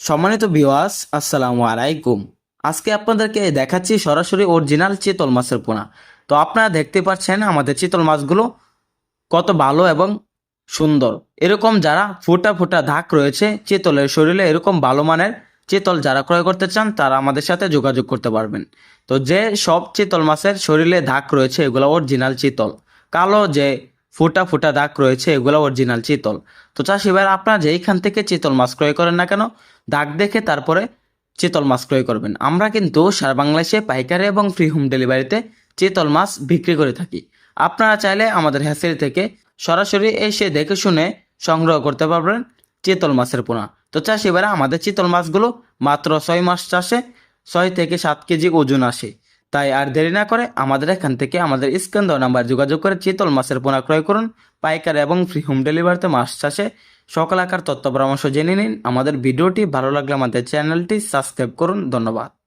সম্মানিত বিওয়াস আসসালামু আলাইকুম। আজকে আপনাদেরকে দেখাচ্ছি সরাসরি অরিজিনাল চিতল মাছের পোনা। তো আপনারা দেখতে পাচ্ছেন আমাদের চিতল মাছগুলো কত ভালো এবং সুন্দর। এরকম যারা ফোটা ফোটা ধাক রয়েছে, চিতলের শরীরে এরকম ভালো মানের চিতল যারা ক্রয় করতে চান, তারা আমাদের সাথে যোগাযোগ করতে পারবেন। তো যে সব চিতল মাছের শরীরে ধাক রয়েছে, এগুলো অরিজিনাল চিতল। কালো যে ফোটা ফোটা দাগ রয়েছে, এগুলো অরিজিনাল চিতল। তো চাষি ভাইরা আপনারা যেইখান থেকে চিতল মাছ ক্রয় করেন না কেন, দাগ দেখে তারপরে চিতল মাছ ক্রয় করবেন। আমরা কিন্তু সারা বাংলাদেশে পাইকারি এবং ফ্রি হোম ডেলিভারিতে চিতল মাছ বিক্রি করে থাকি। আপনারা চাইলে আমাদের হ্যাসেল থেকে সরাসরি এসে দেখে শুনে সংগ্রহ করতে পারবেন চিতল মাছের পোনা। তো চাষি ভাইরা, আমাদের চিতল মাছগুলো মাত্র ছয় মাস চাষে ছয় থেকে সাত কেজি ওজন আসে। তাই আর দেরি না করে আমাদের এখান থেকে আমাদের স্ক্যান দেওয়া নাম্বার যোগাযোগ করে চিতল মাছের পোনা ক্রয় করুন, পাইকার এবং ফ্রি হোম ডেলিভারিতে মাছ চাষে সকল আকার তথ্য পরামর্শ জেনে নিন। আমাদের ভিডিওটি ভালো লাগলে আমাদের চ্যানেলটি সাবস্ক্রাইব করুন। ধন্যবাদ।